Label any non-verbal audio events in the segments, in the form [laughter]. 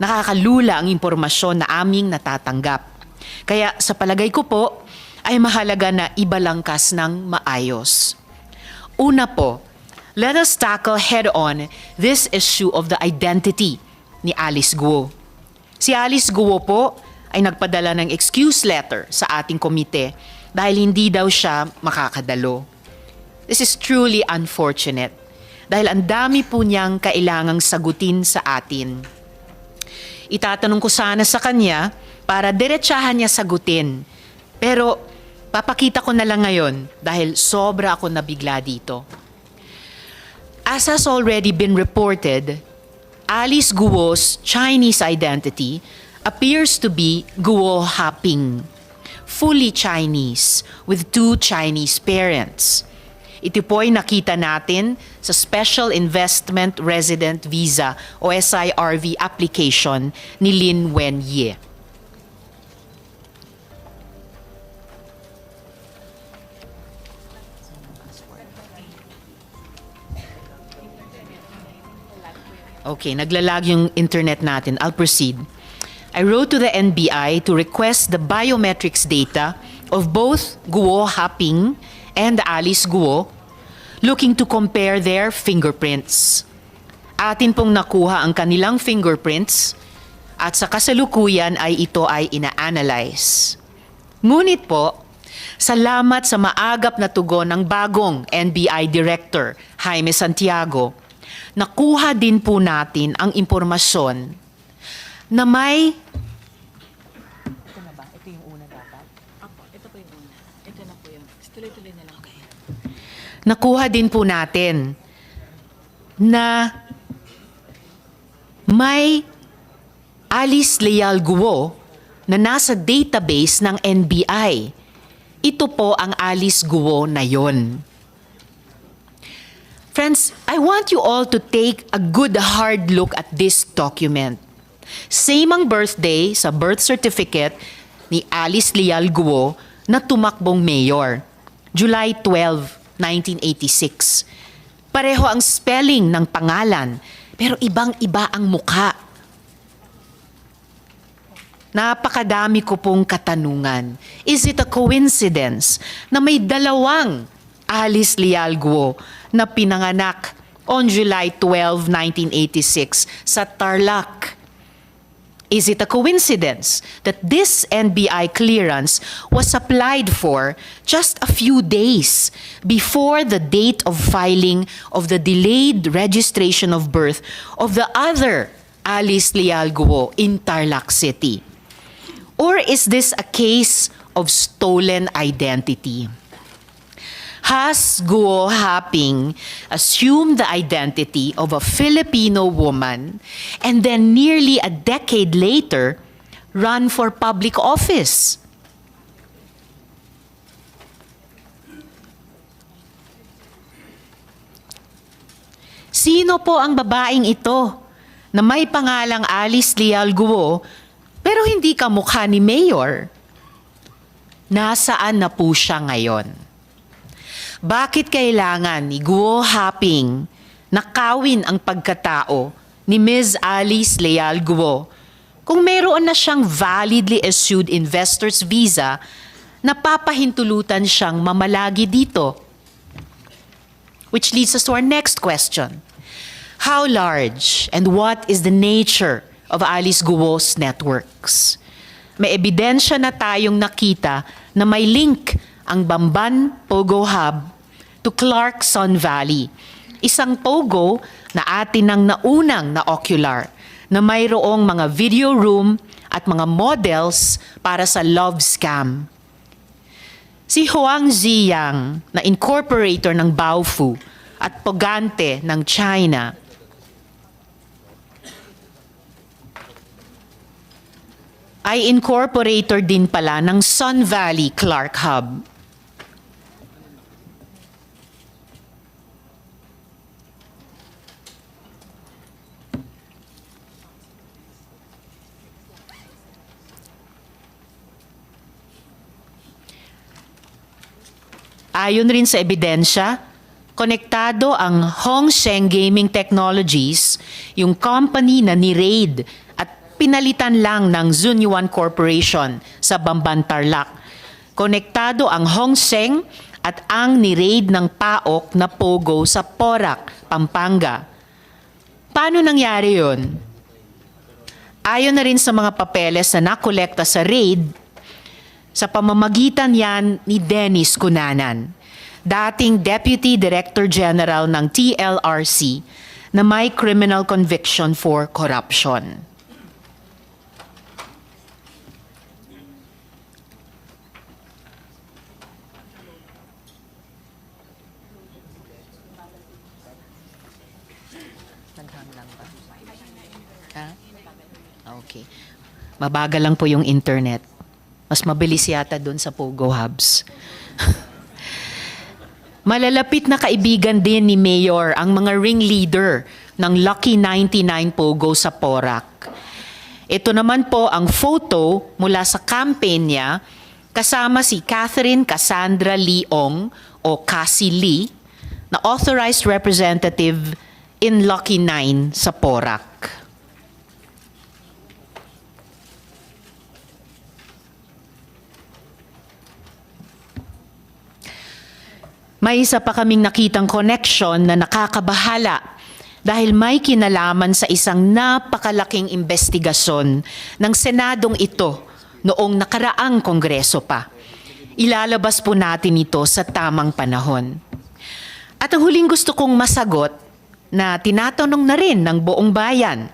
Nakakalula ang impormasyon na aming natatanggap. Kaya sa palagay ko po, ay mahalaga na ibalangkas ng maayos. Una po, let us tackle head-on this issue of the identity ni Alice Guo. Si Alice Guo po ay nagpadala ng excuse letter sa ating komite dahil hindi daw siya makakadalo. This is truly unfortunate dahil ang dami po niyang kailangang sagutin sa atin. Itatanong ko sana sa kanya para diretsahan niya sagutin. Pero papakita ko na lang ngayon dahil sobra ako nabigla dito. As has already been reported, Alice Guo's Chinese identity appears to be Guo Haping, fully Chinese with two Chinese parents. Ito po ay nakita natin sa Special Investment Resident Visa o SIRV application ni Lin Wen Ye. Okay, naglalag yung internet natin. I'll proceed. I wrote to the NBI to request the biometrics data of both Guo Haping and Alice Guo, looking to compare their fingerprints. Atin pong nakuha ang kanilang fingerprints at sa kasalukuyan ay ito ay ina-analyze. Ngunit po, salamat sa maagap na tugon ng bagong NBI Director, Jaime Santiago, nakuha din po natin ang impormasyon na may... Ito na ba? Ito yung una dapat? Apo, ito po yung una. Ito na po yun. Tuloy-tuloy na lang. Okay. Nakuha din po natin na may Alice Leal Guo na nasa database ng NBI. Ito po ang Alice Guo na yon. Friends, I want you all to take a good hard look at this document. Same ang birthday sa birth certificate ni Alice Leal Guo na tumakbong mayor. July 12, 1986. Pareho ang spelling ng pangalan, pero ibang-iba ang mukha. Napakadami ko pong katanungan. Is it a coincidence na may dalawang Alice Leal Guo na pinanganak on July 12, 1986 sa Tarlac? Is it a coincidence that this NBI clearance was applied for just a few days before the date of filing of the delayed registration of birth of the other Alice Leal Guo in Tarlac City? Or is this a case of stolen identity? Has Guo Haping assumed the identity of a Filipino woman and then nearly a decade later run for public office? Sino po ang babaeng ito na may pangalang Alice Leal Guo pero hindi kamukha ni Mayor? Nasaan na po siya ngayon? Bakit kailangan ni Guo Haping nakawin ang pagkatao ni Ms. Alice Leal Guo kung mayroon na siyang validly issued investor's visa na papahintulutan siyang mamalagi dito? Which leads us to our next question. How large and what is the nature of Alice Guo's networks? May ebidensya na tayong nakita na may link ang Bamban Pogo Hub to Clarkson Valley. Isang pogo na atin ang naunang na ocular na mayroong mga video room at mga models para sa love scam. Si Huang Ziyang na incorporator ng Baofu at Pogante ng China ay incorporator din pala ng Sun Valley Clark Hub. Ayon rin sa ebidensya, konektado ang Hongsheng Gaming Technologies, yung company na ni-raid at pinalitan lang ng Zunyuan Corporation sa Bamban Tarlac. Konektado ang Hongseng at ang ni-raid ng PAOK na Pogo sa Porac, Pampanga. Paano nangyari yun? Ayon na rin sa mga papeles na nakolekta sa raid, sa pamamagitan yan ni Dennis Cunanan, dating Deputy Director General ng TLRC na may criminal conviction for corruption. Ha? Okay. Mabagal lang po yung internet. Mas mabilis yata doon sa Pogo Hubs. [laughs] Malalapit na kaibigan din ni Mayor ang mga ringleader ng Lucky 99 Pogo sa Porac. Ito naman po ang photo mula sa campaign niya kasama si Catherine Cassandra Leong o Cassie Lee na authorized representative in Lucky 9 sa Porac. May isa pa kaming nakitang connection na nakakabahala dahil may kinalaman sa isang napakalaking investigasyon ng Senadong ito noong nakaraang kongreso pa. Ilalabas po natin ito sa tamang panahon. At ang huling gusto kong masagot na tinatanong na rin ng buong bayan,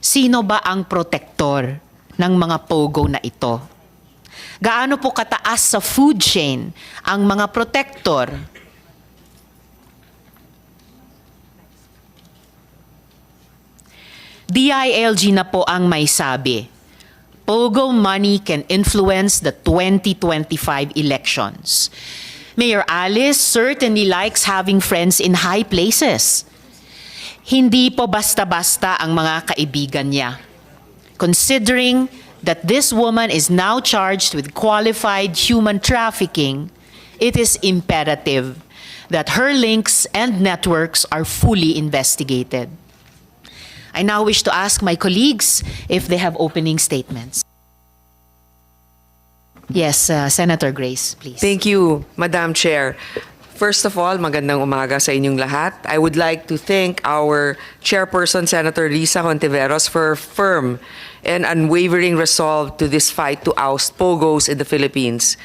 sino ba ang protektor ng mga pogo na ito? Gaano po kataas sa food chain ang mga protektor DILG na po ang may sabi. Pogo money can influence the 2025 elections. Mayor Alice certainly likes having friends in high places. Hindi po basta-basta ang mga kaibigan niya. Considering that this woman is now charged with qualified human trafficking, it is imperative that her links and networks are fully investigated. I now wish to ask my colleagues if they have opening statements. Yes, uh, Senator Grace, please. Thank you, Madam Chair. First of all, magandang umaga sa inyong lahat. I would like to thank our chairperson, Senator Risa Hontiveros, for firm and unwavering resolve to this fight to oust pogos in the Philippines.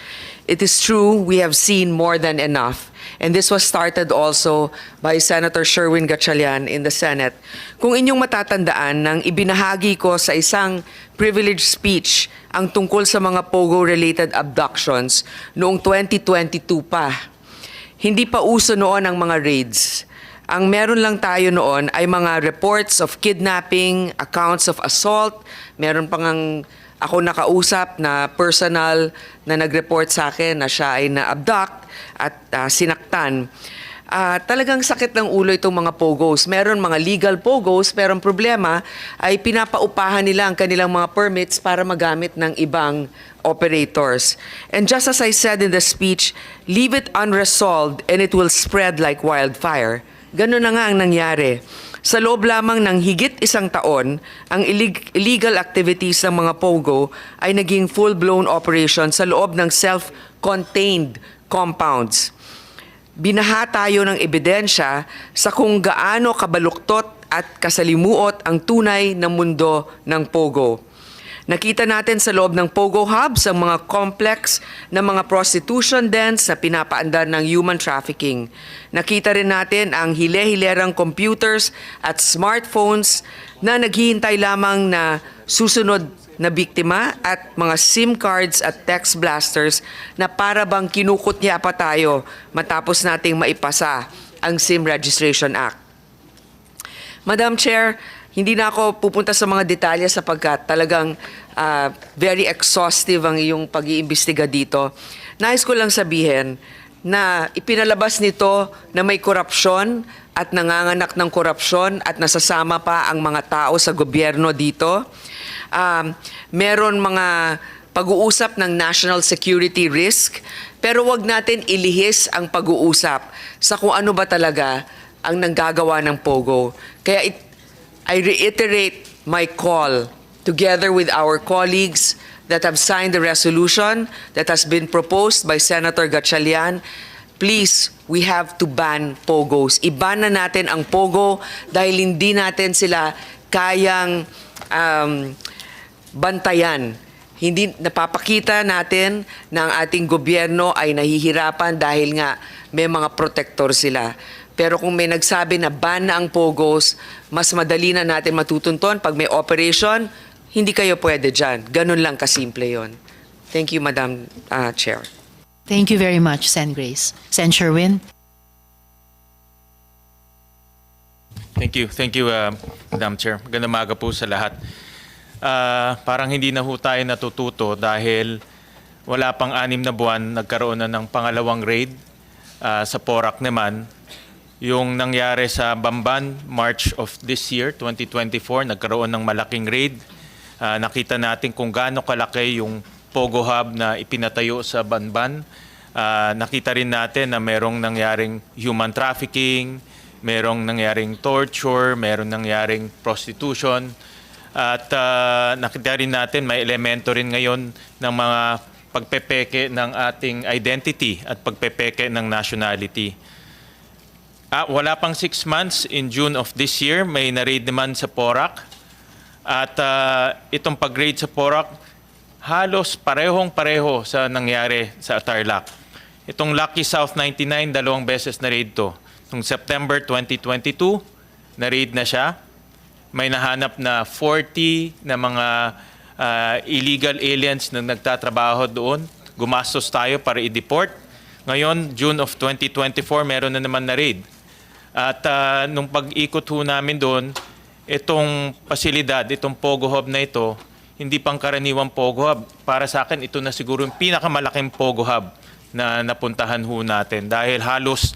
It is true we have seen more than enough, and this was started also by Senator Sherwin Gatchalian in the Senate. Kung inyong matatandaan, nang ibinahagi ko sa isang privileged speech ang tungkol sa mga pogo-related abductions noong 2022 pa. Hindi pa uso noon ang mga raids. Ang meron lang tayo noon ay mga reports of kidnapping, accounts of assault, meron pang ang ako nakausap na personal na nag-report sa akin na siya ay na-abduct at ah, sinaktan. Ah, talagang sakit ng ulo itong mga pogos. Meron mga legal pogos, pero ang problema ay pinapaupahan nila ang kanilang mga permits para magamit ng ibang operators. And just as I said in the speech, leave it unresolved and it will spread like wildfire. Ganun na nga ang nangyari. Sa loob lamang ng higit isang taon, ang illeg- illegal activities ng mga POGO ay naging full-blown operation sa loob ng self-contained compounds. Binaha tayo ng ebidensya sa kung gaano kabaluktot at kasalimuot ang tunay na mundo ng Pogo. Nakita natin sa loob ng Pogo Hubs ang mga complex na mga prostitution dens na pinapaandar ng human trafficking. Nakita rin natin ang hile-hilerang computers at smartphones na naghihintay lamang na susunod na biktima at mga SIM cards at text blasters na para bang kinukot niya pa tayo matapos nating maipasa ang SIM Registration Act. Madam Chair, hindi na ako pupunta sa mga detalye sapagkat talagang ah, very exhaustive ang iyong pag-iimbestiga dito. Nais ko lang sabihin na ipinalabas nito na may korupsyon at nanganganak ng korupsyon at nasasama pa ang mga tao sa gobyerno dito. Um, meron mga pag-uusap ng national security risk, pero wag natin ilihis ang pag-uusap sa kung ano ba talaga ang nanggagawa ng POGO. Kaya it, I reiterate my call together with our colleagues that have signed the resolution that has been proposed by Senator Gatchalian, please, we have to ban pogos. Iban na natin ang pogo dahil hindi natin sila kayang um, bantayan. Hindi napapakita natin na ang ating gobyerno ay nahihirapan dahil nga may mga protector sila. Pero kung may nagsabi na ban na ang pogos, mas madali na natin matutunton. Pag may operation, hindi kayo pwede dyan. Ganun lang kasimple yon. Thank you, Madam uh, Chair. Thank you very much, Sen. Grace. Sen. Sherwin? Thank you. Thank you, uh, Madam Chair. Magandang umaga po sa lahat. Ah, parang hindi na ho tayo natututo dahil wala pang anim na buwan, nagkaroon na ng pangalawang raid ah, sa Porac naman. Yung nangyari sa Bamban, March of this year, 2024, nagkaroon ng malaking raid. Ah, nakita natin kung gaano kalaki yung Pogo Hub na ipinatayo sa Banban. Ah, nakita rin natin na merong nangyaring human trafficking, merong nangyaring torture, merong nangyaring prostitution. At ah, nakita rin natin may elemento rin ngayon ng mga pagpepeke ng ating identity at pagpepeke ng nationality. Ah, wala pang six months, in June of this year, may na-raid naman sa Porac. At ah, itong pag-raid sa Porac, halos parehong-pareho sa nangyari sa Tarlac. Itong Lucky South 99, dalawang beses na-raid to. Noong September 2022, na-raid na siya. May nahanap na 40 na mga ah, illegal aliens na nagtatrabaho doon. Gumastos tayo para i-deport. Ngayon, June of 2024, meron na naman na-raid. At ah, nung pag-ikot namin doon, itong pasilidad, itong Pogo Hub na ito, hindi pang karaniwang Pogo Hub. Para sa akin, ito na siguro yung pinakamalaking Pogo Hub na napuntahan ho natin. Dahil halos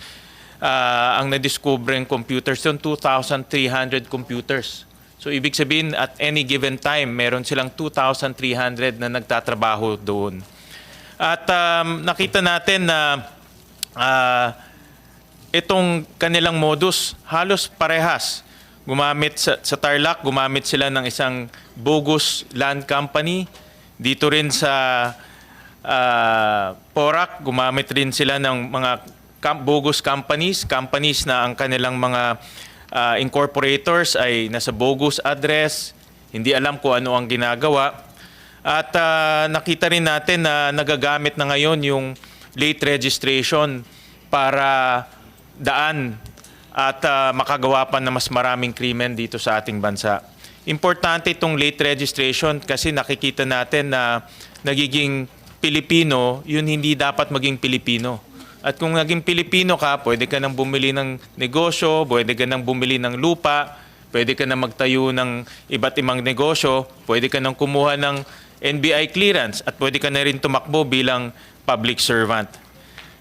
ah, ang na-discover computers yung 2,300 computers. So ibig sabihin, at any given time, meron silang 2,300 na nagtatrabaho doon. At um, nakita natin na ah, itong kanilang modus halos parehas. Gumamit sa, sa Tarlac, gumamit sila ng isang bogus land company. Dito rin sa ah, Porac, gumamit rin sila ng mga kam- bogus companies, companies na ang kanilang mga ah, incorporators ay nasa bogus address, hindi alam kung ano ang ginagawa. At ah, nakita rin natin na nagagamit na ngayon yung late registration para daan at ah, makagawa pa na mas maraming krimen dito sa ating bansa. Importante itong late registration kasi nakikita natin na nagiging Pilipino, yun hindi dapat maging Pilipino. At kung naging Pilipino ka, pwede ka nang bumili ng negosyo, pwede ka nang bumili ng lupa, pwede ka nang magtayo ng iba't ibang negosyo, pwede ka nang kumuha ng NBI clearance at pwede ka na rin tumakbo bilang public servant.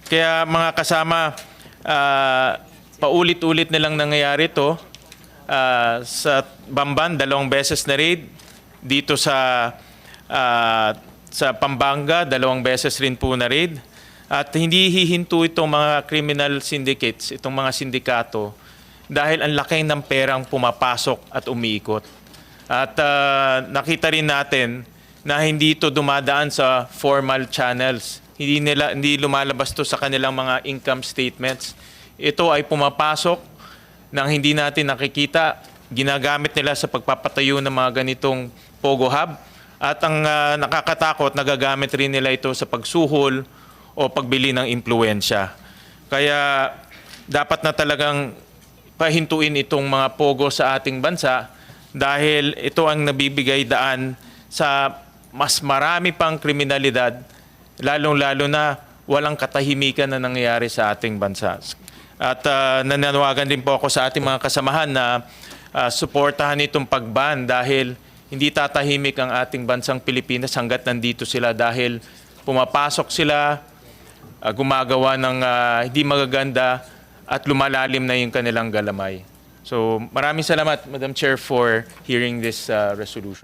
Kaya mga kasama, ah, paulit-ulit na lang nangyayari to. Ah, sa Bamban, dalawang beses na raid. Dito sa ah, sa Pampanga, dalawang beses rin po na raid. At hindi hihinto itong mga criminal syndicates, itong mga sindikato, dahil ang laki ng perang pumapasok at umiikot. At ah, nakita rin natin na hindi ito dumadaan sa formal channels. Hindi nila hindi lumalabas to sa kanilang mga income statements. Ito ay pumapasok nang hindi natin nakikita. Ginagamit nila sa pagpapatayo ng mga ganitong Pogo Hub. At ang ah, nakakatakot, nagagamit rin nila ito sa pagsuhol o pagbili ng impluensya. Kaya dapat na talagang pahintuin itong mga pogo sa ating bansa dahil ito ang nabibigay daan sa mas marami pang kriminalidad, lalong-lalo na walang katahimikan na nangyayari sa ating bansa. At ah, nananawagan din po ako sa ating mga kasamahan na ah, suportahan itong pagban dahil hindi tatahimik ang ating bansang Pilipinas hanggat nandito sila dahil pumapasok sila, ah, gumagawa ng ah, hindi magaganda at lumalalim na yung kanilang galamay. So maraming salamat, Madam Chair, for hearing this ah, resolution.